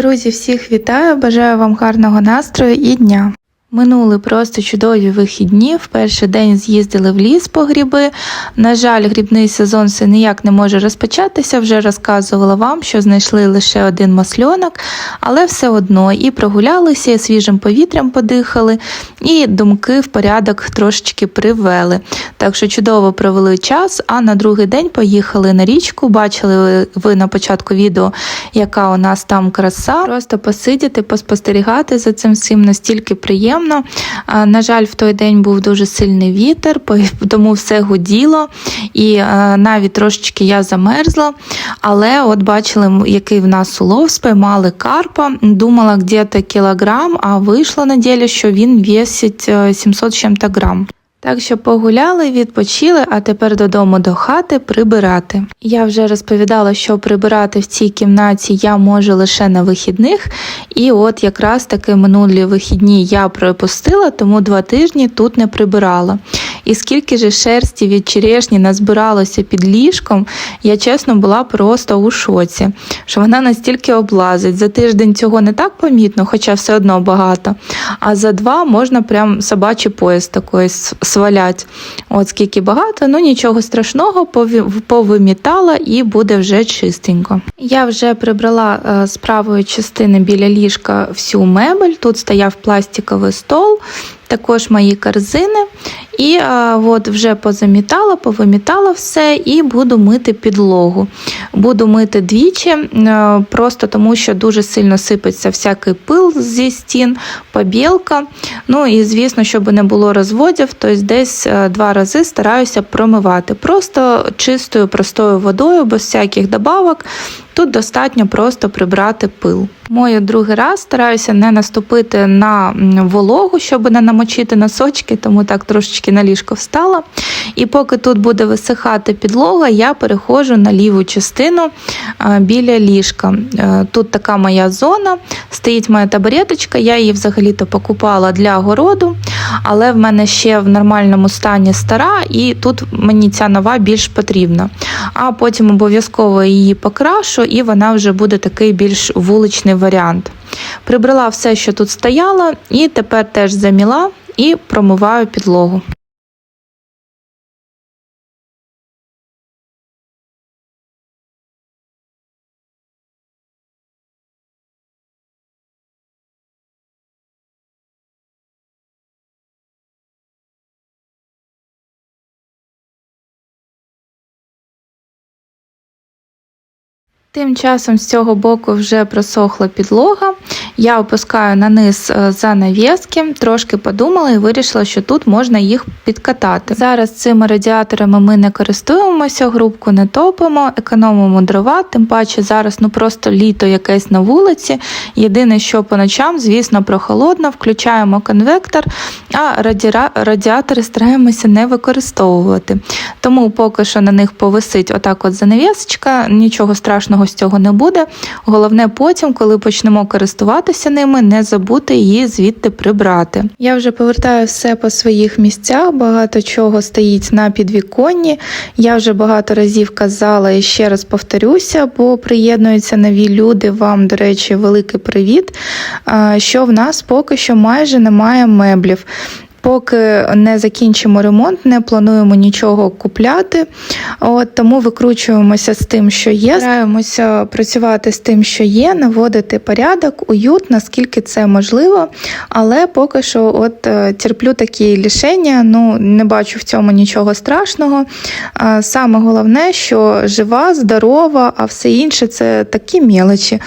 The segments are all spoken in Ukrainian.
Друзі, всіх вітаю! Бажаю вам гарного настрою і дня. Минули просто чудові вихідні. В перший день з'їздили в ліс по гриби. На жаль, грибний сезон все ніяк не може розпочатися. Вже розказувала вам, що знайшли лише один масльонок, але все одно і прогулялися, і свіжим повітрям подихали, і думки в порядок трошечки привели. Так що чудово провели час. А на другий день поїхали на річку. Бачили ви на початку відео, яка у нас там краса. Просто посидіти, поспостерігати за цим всім настільки приємно. А, На жаль, в той день був дуже сильний вітер, тому все гуділо, і е, навіть трошечки я замерзла. Але от бачили, який в нас улов, спіймали карпа. Думала, где-то кілограм, а вийшло на ділі, що він весить е, 700 з чим-то грам. Так що погуляли, відпочили, а тепер додому до хати прибирати. Я вже розповідала, що прибирати в цій кімнаті я можу лише на вихідних, і от якраз таки минулі вихідні я пропустила, тому два тижні тут не прибирала. І скільки же шерсті від черешні назбиралося під ліжком, я чесно була просто у шоці, що вона настільки облазить. За тиждень цього не так помітно, хоча все одно багато. А за два можна прям собачий пояс такий с- свалять. От скільки багато, ну нічого страшного, повимітала і буде вже чистенько. Я вже прибрала е, з правої частини біля ліжка всю мебель. Тут стояв пластиковий стол, також мої корзини. І е, от вже позамітала, повимітала все і буду мити підлогу. Буду мити двічі, е, просто тому що дуже сильно сипеться всякий пил зі стін, побілка. Ну і звісно, щоб не було розводів, то десь е, два рази стараюся промивати. Просто чистою простою водою, без всяких добавок. Тут достатньо просто прибрати пил. Мою другий раз стараюся не наступити на вологу, щоб не намочити носочки, тому так трошечки на ліжко встала. І поки тут буде висихати підлога, я переходжу на ліву частину біля ліжка. Е, Тут така моя зона, стоїть моя табуреточка, я її взагалі-то покупала для городу, але в мене ще в нормальному стані стара, і тут мені ця нова більш потрібна. А потім обов'язково її покрашу, і вона вже буде такий більш вуличний варіант. Прибрала все, що тут стояло, і тепер теж заміла і промиваю підлогу. Тим часом з цього боку вже просохла підлога. Я опускаю на низ е, занавіски, трошки подумала і вирішила, що тут можна їх підкатати. Зараз цими радіаторами ми не користуємося, грубку не топимо, економимо дрова, тим паче зараз ну просто літо якесь на вулиці. Єдине, що по ночам, звісно, прохолодно, включаємо конвектор, а радіатори стараємося не використовувати. Тому поки що на них повисить отак от занавісочка, нічого страшного з цього не буде. Головне потім, коли почнемо користуватися ними, не забути її звідти прибрати. Я вже повертаю все по своїх місцях, багато чого стоїть на підвіконні. Я вже багато разів казала і ще раз повторюся, бо приєднуються нові люди. Вам, до речі, великий привіт. Що в нас поки що майже немає меблів. Поки не закінчимо ремонт, не плануємо нічого купляти. От, тому викручуємося з тим, що є. Стараємося працювати з тим, що є, наводити порядок, уют, наскільки це можливо. Але поки що от е, терплю такі лішення, ну не бачу в цьому нічого страшного. Саме головне, що жива, здорова, а все інше це такі мелочі.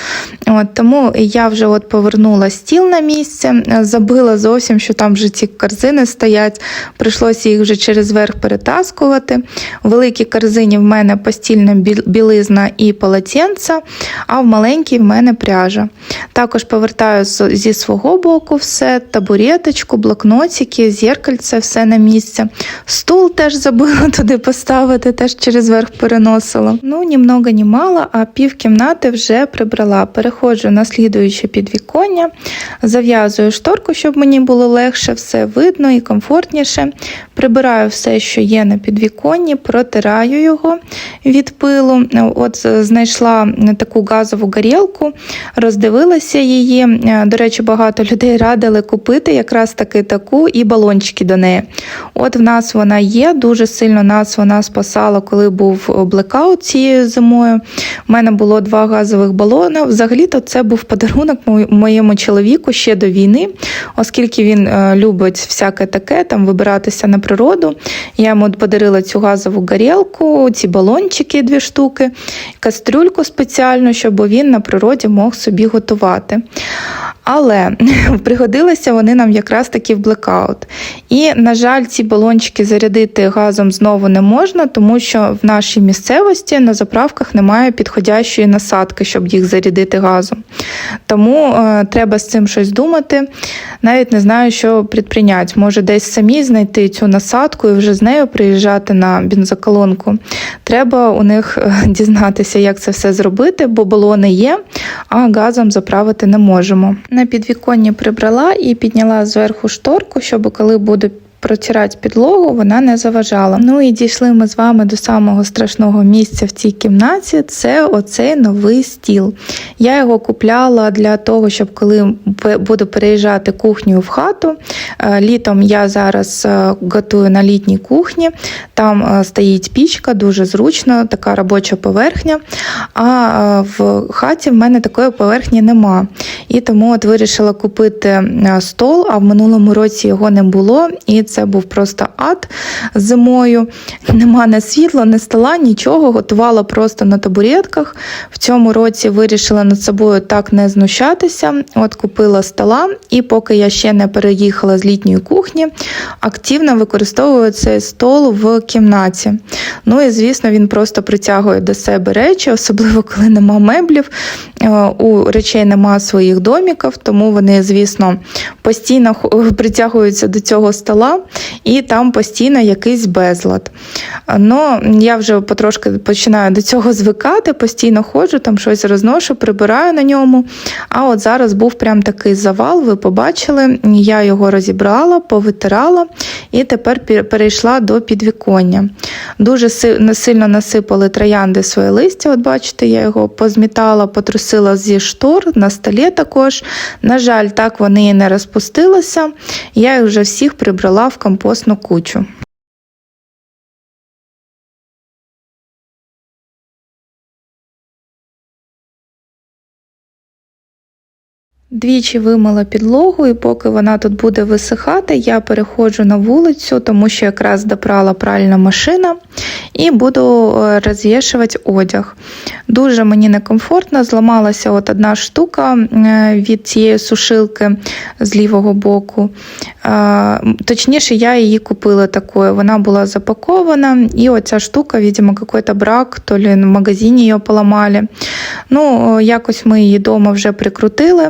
От, тому я вже от повернула стіл на місце, е, забила зовсім, що там вже ці корзини стоять. Прийшлося їх вже через верх перетаскувати. У великій корзині в мене постільна білизна і полотенця, а в маленькій в мене пряжа. Також повертаю зі свого боку все, табуреточку, блокнотики, зеркальце, все на місце. Стул теж забила туди поставити, теж через верх переносила. Ну, ні много, ні мало, а пів кімнати вже прибрала. Переходжу на слідуюче підвіконня, зав'язую шторку, щоб мені було легше все видно. Видно і комфортніше. Прибираю все, що є на підвіконні, протираю його від пилу. От е, знайшла таку газову горілку, роздивилася її. Е, До речі, багато людей радили купити якраз таки таку і балончики до неї. От в нас вона є, дуже сильно нас вона спасала, коли був блекаут цією зимою. У мене було два газових балони. Взагалі-то це був подарунок моєму чоловіку ще до війни, оскільки він е, любить всяке таке, там вибиратися на природу. Я йому подарила цю газову горілку, ці балончики дві штуки, кастрюльку спеціальну, щоб він на природі мог собі готувати. Але пригодилися вони нам якраз таки в блекаут. І, на жаль, ці балончики зарядити газом знову не можна, тому що в нашій місцевості на заправках немає підходящої насадки, щоб їх зарядити газом. Тому е, треба з цим щось думати. Навіть не знаю, що предприйняти. Може, десь самі знайти цю насадку і вже з нею приїжджати на бензоколонку. Треба у них е, дізнатися, як це все зробити, бо балони є, а газом заправити не можемо. На підвіконні прибрала і підняла зверху шторку, щоб коли буду протирати підлогу, вона не заважала. Ну і дійшли ми з вами до самого страшного місця в цій кімнаті. Це оцей новий стіл. Я його купляла для того, щоб коли буду переїжджати кухню в хату. е, Літом я зараз е, готую на літній кухні. Там е, стоїть пічка, дуже зручно, така робоча поверхня. А в хаті в мене такої поверхні нема. І тому от вирішила купити стол, а в минулому році його не було. І це був просто ад зимою. Нема не світла, не стола, нічого. Готувала просто на табуретках. В цьому році вирішила над собою так не знущатися. От купила стола, і поки я ще не переїхала з літньої кухні, активно використовую цей стол в кімнаті. Ну і звісно, він просто притягує до себе речі, особливо коли нема меблів. Е, У речей нема своїх доміків, тому вони, звісно, постійно притягуються до цього стола, і там постійно якийсь безлад. Ну, я вже потрошки починаю до цього звикати, постійно ходжу, там щось розношу, прибираю на ньому. А от зараз був прям такий завал, ви побачили, я його розібрала, повитирала і тепер перейшла до підвіконня. Дуже сильно насипали троянди своє листя. От бачите, я його позмітала, потрусила зі штор на столі також. На жаль, так вони і не розпустилися. Я їх вже всіх прибрала в компостну кучу. Двічі вимила підлогу, і поки вона тут буде висихати, я переходжу на вулицю, тому що якраз допрала пральна машина, і буду е, розвішувати одяг. Дуже мені некомфортно, зламалася от одна штука е, від цієї сушилки з лівого боку. Точніше, я її купила такою. Вона була запакована, і оця штука, видимо, какой-то брак, то ли в магазині її поламали. Ну, якось ми її вдома вже прикрутили.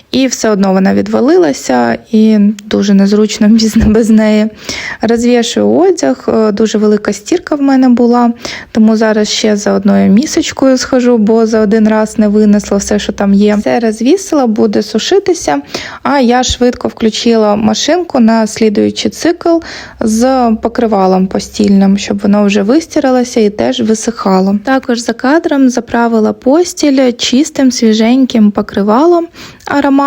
І все одно вона відвалилася, і дуже незручно без, неї. Розвішую одяг, е, дуже велика стірка в мене була, тому зараз ще за одною місочкою схожу, бо за один раз не винесла все, що там є. Все розвісила, буде сушитися. А я швидко включила машинку на слідуючий цикл з покривалом постільним, щоб воно вже вистиралося і теж висихало. Також за кадром заправила постіль чистим свіженьким покривалом ароматним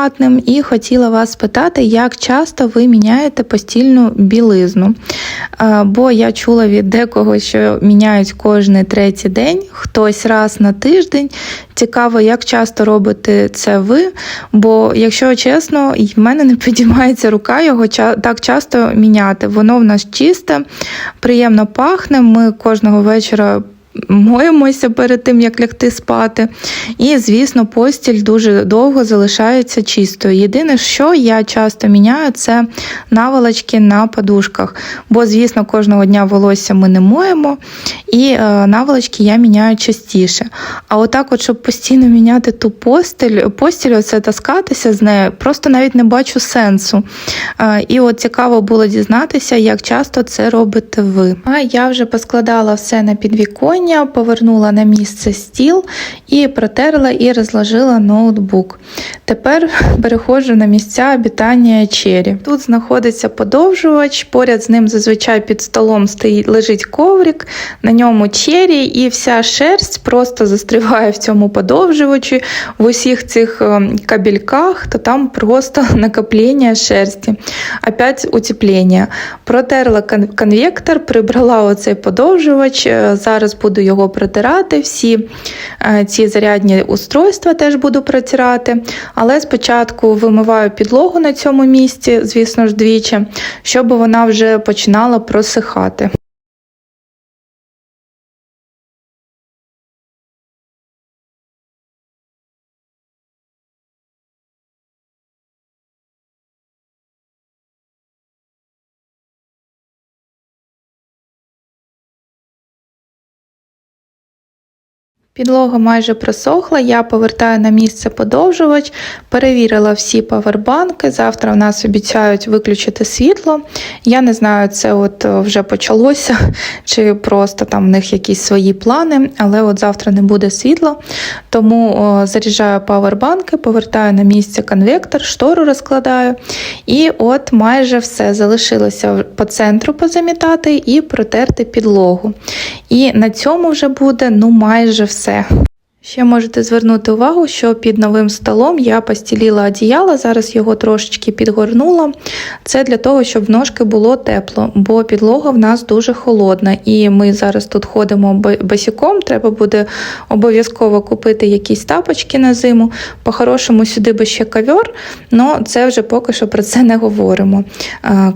і хотіла вас спитати, як часто ви міняєте постільну білизну. Бо я чула від декого, що міняють кожний третій день, хтось раз на тиждень. Цікаво, як часто робите це ви. Бо, якщо чесно, в мене не підіймається рука його так часто міняти. Воно в нас чисте, приємно пахне. Ми кожного вечора. Моємося перед тим, як лягти спати. І, звісно, постіль дуже довго залишається чистою. Єдине, що я часто міняю, це наволочки на подушках. Бо, звісно, кожного дня волосся ми не моємо, і е, наволочки я міняю частіше. А отак, от, щоб постійно міняти ту постіль, постіль оце таскатися з нею, просто навіть не бачу сенсу. Е, і от цікаво було дізнатися, як часто це робите ви. А я вже поскладала все на підвіконні. Утеплення, повернула на місце стіл і протерла і розложила ноутбук. Тепер переходжу на місця обітання чері. Тут знаходиться подовжувач, поряд з ним зазвичай під столом стоїть лежить коврик, на ньому чері, і вся шерсть просто застріває в цьому подовжувачі в усіх цих ем, кабельках, то там просто накоплення шерсті. Опять утеплення. Протерла конвектор, прибрала оцей подовжувач. е, Зараз буду його протирати. Всі е, ці зарядні устройства теж буду протирати. Але спочатку вимиваю підлогу на цьому місці, звісно ж, двічі, щоб вона вже починала просихати. Підлога майже просохла, я повертаю на місце подовжувач, перевірила всі павербанки. Завтра в нас обіцяють виключити світло. Я не знаю, це от е, вже почалося, чи просто там в них якісь свої плани, але от завтра не буде світла. Тому о, заряджаю павербанки, повертаю на місце конвектор, штору розкладаю. І от майже все залишилося по центру позамітати і протерти підлогу. І на цьому вже буде ну майже все. 哎呀。Ще можете звернути увагу, що під новим столом я постіліла одіяло, зараз його трошечки підгорнула. Це для того, щоб в ножки було тепло, бо підлога в нас дуже холодна. І ми зараз тут ходимо бо- босиком, треба буде обов'язково купити якісь тапочки на зиму. По-хорошому сюди би ще ковер, але це вже поки що про це не говоримо.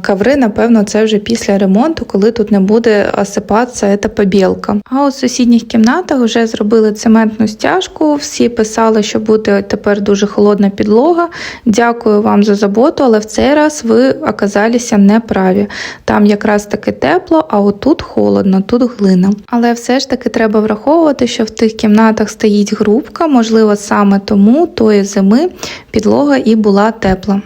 Коври, напевно, це вже після ремонту, коли тут не буде осипатися ця побілка. А у сусідніх кімнатах вже зробили цементну стяжку. Всі писали, що буде тепер дуже холодна підлога. Дякую вам за заботу, але в цей раз ви оказалися неправі. Там якраз таки тепло, а отут холодно, тут глина. Але все ж таки треба враховувати, що в тих кімнатах стоїть грубка, можливо, саме тому тої зими підлога і була тепла.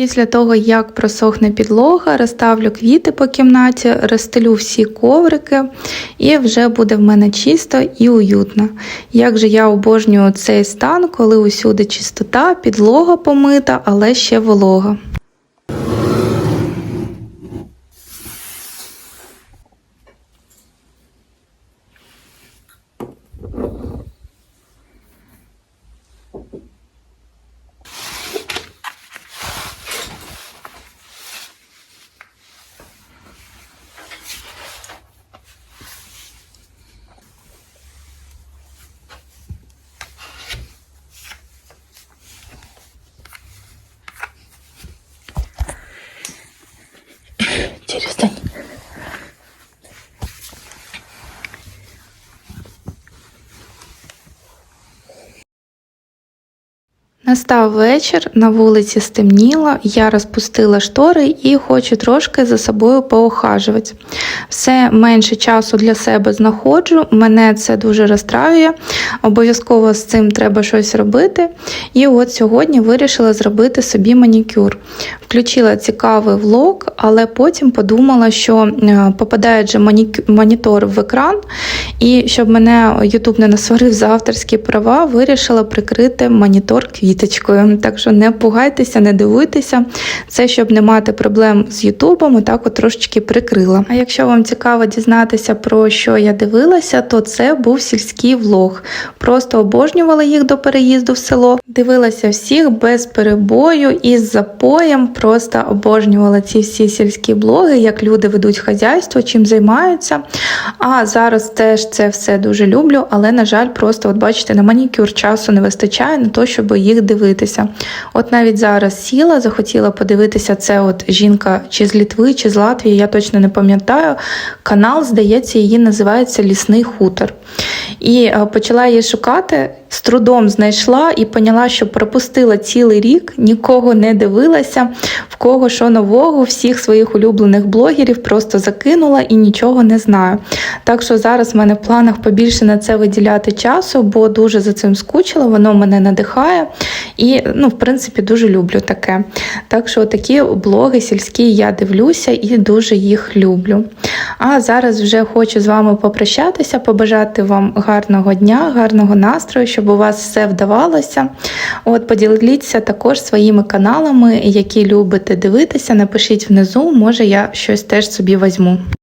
Після того, як просохне підлога, розставлю квіти по кімнаті, розстелю всі коврики, і вже буде в мене чисто і уютно. Як же я обожнюю цей стан, коли усюди чистота, підлога помита, але ще волога. Настав вечір, на вулиці стемніло, я розпустила штори і хочу трошки за собою поохажувати. Все менше часу для себе знаходжу, мене це дуже розстраює. Обов'язково з цим треба щось робити. І от сьогодні вирішила зробити собі манікюр. Включила цікавий влог, але потім подумала, що е, попадає же монітор в екран, і щоб мене YouTube не насварив за авторські права, вирішила прикрити монітор квіточкою. Так що не пугайтеся, не дивуйтеся. Це щоб не мати проблем з Ютубом, отак от трошечки прикрила. А якщо вам цікаво дізнатися про що я дивилася, то це був сільський влог. Просто обожнювала їх до переїзду в село. Дивилася всіх без перебою із запоєм. Просто обожнювала ці всі сільські блоги, як люди ведуть хазяйство, чим займаються. А зараз теж це все дуже люблю, але, на жаль, просто, от бачите, на манікюр часу не вистачає на те, щоб їх дивитися. От навіть зараз сіла, захотіла подивитися це от жінка чи з Літви, чи з Латвії, я точно не пам'ятаю. Канал, здається, її називається Лісний хутор. І е, почала її шукати, з трудом знайшла і поняла, що пропустила цілий рік, нікого не дивилася, в кого що нового, всіх своїх улюблених блогерів просто закинула і нічого не знаю. Так що зараз в мене в планах побільше на це виділяти часу, бо дуже за цим скучила, воно мене надихає. І, ну, в принципі, дуже люблю таке. Так що такі блоги сільські я дивлюся і дуже їх люблю. А зараз вже хочу з вами попрощатися, побажати вам гарного дня, гарного настрою, щоб у вас все вдавалося. От поділіться також своїми каналами, які любите дивитися. Напишіть внизу, може я щось теж собі візьму.